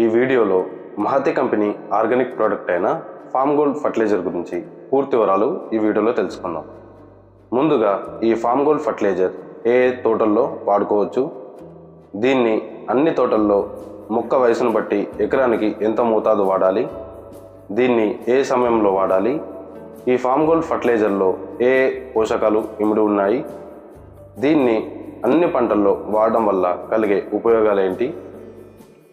ఈ వీడియోలో Mahathi company organic product అయిన ఫామ్ గోల్డ్ ఫర్టిలైజర్ గురించి పూర్తి వివరాలు ఈ వీడియోలో తెలుసుకుందాం. ముందుగా ఈ ఫామ్ గోల్డ్ ఫర్టిలైజర్ ఏ ఏ తోటల్లో వాడుకోవచ్చు? దీన్ని అన్ని తోటల్లో మొక్క వయసును బట్టి ఎకరానికి ఎంత మోతాదు వాడాలి? దీన్ని ఏ సమయంలో వాడాలి? ఈ ఫామ్ గోల్డ్ ఫర్టిలైజర్లో ఏ ఏ పోషకాలు ఇమిడి ఉన్నాయి? దీన్ని అన్ని పంటల్లో వాడడం వల్ల కలిగే ఉపయోగాలు ఏంటి?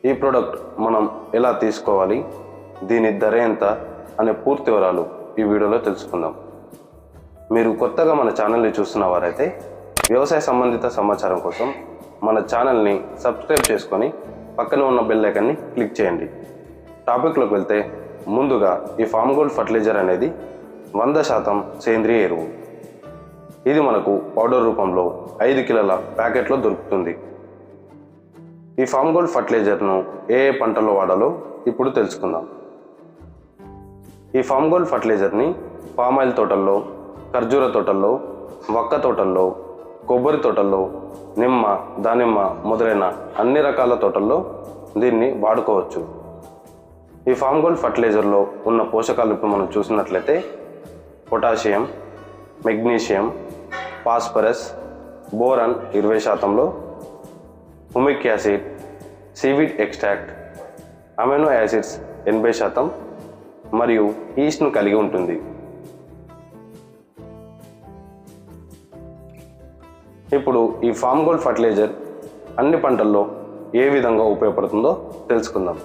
ఈ ప్రోడక్ట్ మనం ఎలా తీసుకోవాలి దీని ధర ఎంత అనే పూర్తి వివరాలు ఈ వీడియోలో తెలుసుకుందాం. మీరు కొత్తగా మన ఛానల్ని చూస్తున్న వారైతే వ్యవసాయ సంబంధిత సమాచారం కోసం మన ఛానల్ని సబ్స్క్రైబ్ చేసుకొని పక్కనే ఉన్న బెల్ ఐకాన్ని క్లిక్ చేయండి. టాపిక్లోకి వెళ్తే ముందుగా ఈ ఫామ్ గోల్డ్ ఫర్టిలైజర్ అనేది వంద శాతం సేంద్రియ ఎరువు. ఇది మనకు పౌడర్ రూపంలో ఐదు కిలోల ప్యాకెట్లో దొరుకుతుంది. ఈ ఫామ్ గోల్డ్ ఫర్టిలైజర్ను ఏ ఏ పంటల్లో వాడాలో ఇప్పుడు తెలుసుకుందాం. ఈ ఫామ్ గోల్డ్ ఫర్టిలైజర్ని పామ్ ఆయిల్ తోటల్లో ఖర్జూర తోటల్లో వక్క తోటల్లో కొబ్బరి తోటల్లో నిమ్మ దానిమ్మ మొదలైన అన్ని రకాల తోటల్లో దీన్ని వాడుకోవచ్చు. ఈ ఫామ్ గోల్డ్ ఫర్టిలైజర్లో ఉన్న పోషకాలు ఇప్పుడు మనం చూసినట్లయితే పొటాషియం మెగ్నీషియం ఫాస్ఫరస్ బోరన్ ఇరవై శాతంలో humic acid seaweed extract amino acids ఎనభై శాతం మరియు ఈస్ట్ను కలిగి ఉంటుంది. ఇప్పుడు ఈ ఫామ్ గోల్డ్ ఫర్టిలైజర్ అన్ని పంటల్లో ఏ విధంగా ఉపయోగపడుతుందో తెలుసుకుందాం.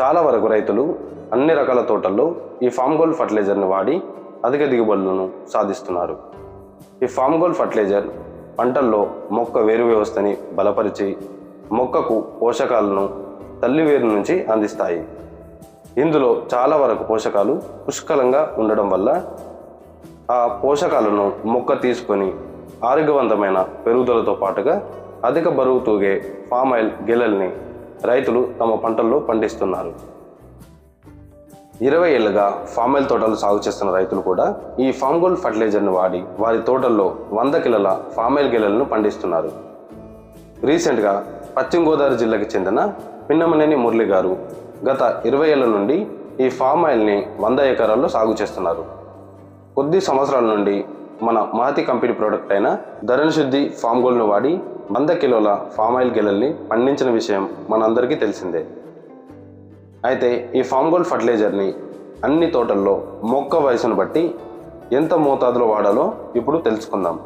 చాలా వరకు రైతులు అన్ని రకాల తోటల్లో ఈ ఫామ్ గోల్డ్ ఫర్టిలైజర్ని వాడి అధిక దిగుబడులను సాధిస్తున్నారు. ఈ ఫామ్ గోల్డ్ ఫర్టిలైజర్ పంటల్లో మొక్క వేరు వ్యవస్థని బలపరిచి మొక్కకు పోషకాలను తల్లి వేరు నుంచి అందిస్తాయి. ఇందులో చాలా వరకు పోషకాలు పుష్కలంగా ఉండడం వల్ల ఆ పోషకాలను మొక్క తీసుకొని ఆరోగ్యవంతమైన పెరుగుదలతో పాటుగా అధిక బరువు తూగే పామాయిల్ గెలల్ని రైతులు తమ పంటల్లో పండిస్తున్నారు. ఇరవై ఏళ్ళుగా ఫామ్ ఆయిల్ తోటలు సాగు చేస్తున్న రైతులు కూడా ఈ ఫామ్ గోల్డ్ ఫర్టిలైజర్ను వాడి వారి తోటల్లో వంద కిలోల ఫామ్ ఆయిల్ గిలలను పండిస్తున్నారు. రీసెంట్గా పశ్చిమ గోదావరి జిల్లాకి చెందిన పిన్నమనేని మురళి గారు గత ఇరవై ఏళ్ళ నుండి ఈ ఫామ్ ఆయిల్ని వంద ఎకరాల్లో సాగు చేస్తున్నారు. కొద్ది సంవత్సరాల నుండి మన మహతి కంపెనీ ప్రోడక్ట్ అయిన ధరణ శుద్ధి ఫామ్ గోల్డ్ను వాడి వంద కిలోల ఫామ్ ఆయిల్ గెలల్ని పండించిన విషయం మనందరికీ తెలిసిందే. అయితే ఈ ఫామ్ గోల్డ్ ఫర్టిలైజర్ని అన్ని తోటల్లో మొక్క వయసును బట్టి ఎంత మోతాదులో వాడాలో ఇప్పుడు తెలుసుకుందాం.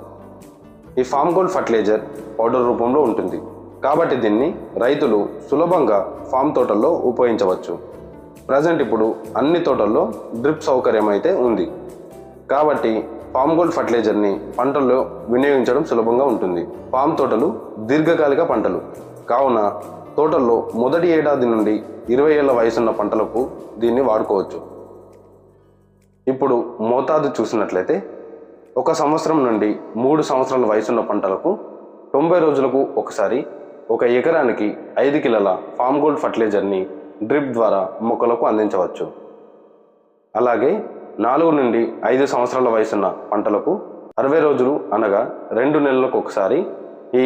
ఈ ఫామ్ గోల్డ్ ఫర్టిలైజర్ పౌడర్ రూపంలో ఉంటుంది. కాబట్టి దీన్ని రైతులు సులభంగా ఫామ్ తోటల్లో ఉపయోగించవచ్చు. ప్రజెంట్ ఇప్పుడు అన్ని తోటల్లో డ్రిప్ సౌకర్యం అయితే ఉంది. కాబట్టి ఫామ్ గోల్డ్ ఫర్టిలైజర్ని పంటల్లో వినియోగించడం సులభంగా ఉంటుంది. ఫామ్ తోటలు దీర్ఘకాలిక పంటలు. కావున తోటల్లో మొదటి ఏడాది నుండి ఇరవై ఏళ్ళ వయసున్న పంటలకు దీన్ని వాడుకోవచ్చు. ఇప్పుడు మోతాదు చూసినట్లయితే ఒక సంవత్సరం నుండి మూడు సంవత్సరాల వయసున్న పంటలకు తొంభై రోజులకు ఒకసారి ఒక ఎకరానికి ఐదు కిలోల ఫామ్ గోల్డ్ ఫర్టిలైజర్ని డ్రిప్ ద్వారా మొక్కలకు అందించవచ్చు. అలాగే నాలుగు నుండి ఐదు సంవత్సరాల వయసున్న పంటలకు అరవై రోజులు అనగా రెండు నెలలకు ఒకసారి ఈ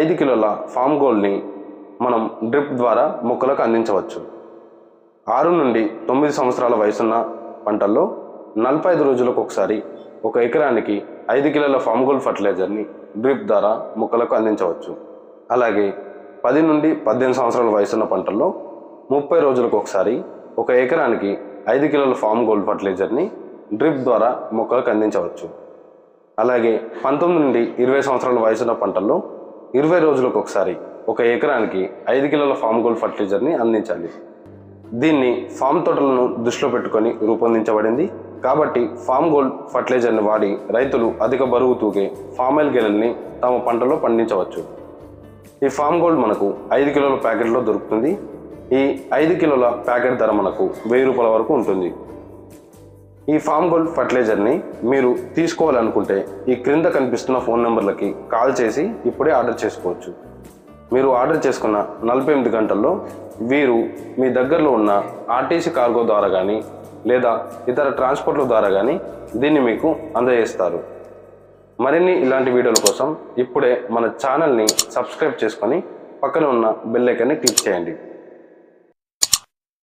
ఐదు కిలోల ఫామ్ గోల్డ్ని మనం డ్రిప్ ద్వారా మొక్కలకు అందించవచ్చు. ఆరు నుండి తొమ్మిది సంవత్సరాల వయసున్న పంటల్లో నలభై ఐదు రోజులకు ఒకసారి ఒక ఎకరానికి ఐదు కిలోల ఫామ్ గోల్డ్ ఫర్టిలైజర్ని డ్రిప్ ద్వారా మొక్కలకు అందించవచ్చు. అలాగే పది నుండి పద్దెనిమిది సంవత్సరాల వయసున్న పంటల్లో ముప్పై రోజులకు ఒకసారి ఒక ఎకరానికి ఐదు కిలోల ఫామ్ గోల్డ్ ఫర్టిలైజర్ని డ్రిప్ ద్వారా మొక్కలకు అందించవచ్చు. అలాగే పంతొమ్మిది నుండి ఇరవై సంవత్సరాల వయసున్న పంటల్లో ఇరవై రోజులకు ఒకసారి ఒక ఎకరానికి ఐదు కిలోల ఫామ్ గోల్డ్ ఫర్టిలైజర్ని అందించాలి. దీన్ని ఫామ్ తోటలను దృష్టిలో పెట్టుకొని రూపొందించబడింది. కాబట్టి ఫామ్ గోల్డ్ ఫర్టిలైజర్ని వాడి రైతులు అధిక బరువు తూగే ఫామ్ ఆయిల్ గిన్నెల్ని తమ పంటలో పండించవచ్చు. ఈ ఫామ్ గోల్డ్ మనకు ఐదు కిలోల ప్యాకెట్లో దొరుకుతుంది. ఈ ఐదు కిలోల ప్యాకెట్ ధర మనకు వెయ్యి రూపాయల వరకు ఉంటుంది. ఈ ఫామ్ గోల్డ్ ఫర్టిలైజర్ని మీరు తీసుకోవాలనుకుంటే ఈ క్రింద కనిపిస్తున్న ఫోన్ నెంబర్లకి కాల్ చేసి ఇప్పుడే ఆర్డర్ చేసుకోవచ్చు. మీరు ఆర్డర్ చేసుకున్న నలభై ఎనిమిది గంటల్లో వీరు మీ దగ్గరలో ఉన్న ఆర్టీసీ కార్గో ద్వారా కానీ లేదా ఇతర ట్రాన్స్పోర్ట్ల ద్వారా కానీ దీన్ని మీకు అందజేస్తారు. మరిన్ని ఇలాంటి వీడియోల కోసం ఇప్పుడే మన ఛానల్ని సబ్స్క్రైబ్ చేసుకొని పక్కన ఉన్న బెల్ ఐకాన్ని క్లిక్ చేయండి.